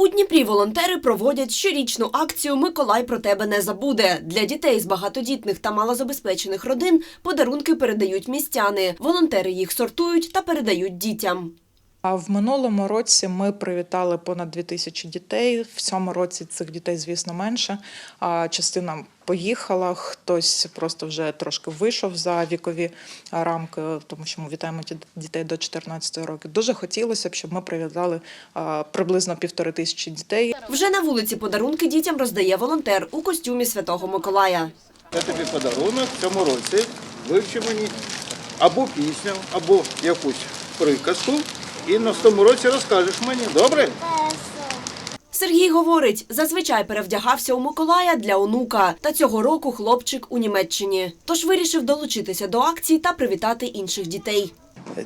У Дніпрі волонтери проводять щорічну акцію Миколай про тебе не забуде. Для дітей з багатодітних та малозабезпечених родин подарунки передають містяни. Волонтери їх сортують та передають дітям. А в минулому році ми привітали понад 2000 дітей. В цьому році цих дітей, звісно, менше. А частина поїхала, хтось просто вже трошки вийшов за вікові рамки, тому що ми вітаємо дітей до 14 років. Дуже хотілося б, щоб ми привітали приблизно півтори тисячі дітей. Вже на вулиці подарунки дітям роздає волонтер у костюмі Святого Миколая. Я тобі подарунок в цьому році. Вивчи мені або пісню, або якусь приказку. І на тому році розкажеш мені. Добре? Сергій говорить, зазвичай перевдягався у Миколая для онука. Та цього року хлопчик у Німеччині. Тож вирішив долучитися до акції та привітати інших дітей.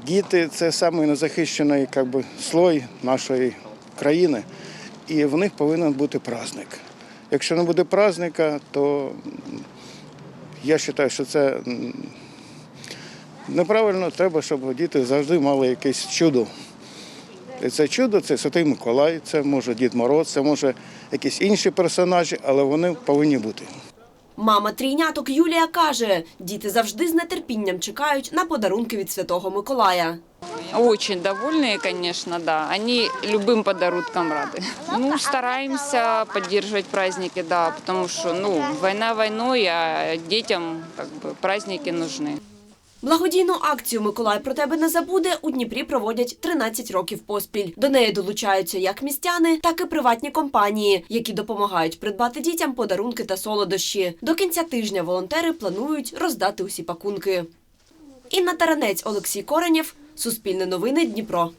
Діти це самий незахищений би, слой нашої країни, і в них повинен бути праздник. Якщо не буде праздника, то я вважаю, що це неправильно. Треба, щоб діти завжди мали якесь чудо. І це чудо це Святий Миколай, це може Дід Мороз, це може якісь інші персонажі, але вони повинні бути. Мама трійняток Юлія каже, діти завжди з нетерпінням чекають на подарунки від Святого Миколая. Очень довольные, конечно, да. Они любым подарункам рады. Ну, стараемся поддерживать праздники, да, потому что, ну, война войной, а детям как бы праздники нужны. Благодійну акцію Миколай про тебе не забуде у Дніпрі проводять 13 років поспіль. До неї долучаються як містяни, так і приватні компанії, які допомагають придбати дітям подарунки та солодощі. До кінця тижня волонтери планують роздати усі пакунки. Інна Таранець, Олексій Коренєв, Суспільне новини, Дніпро.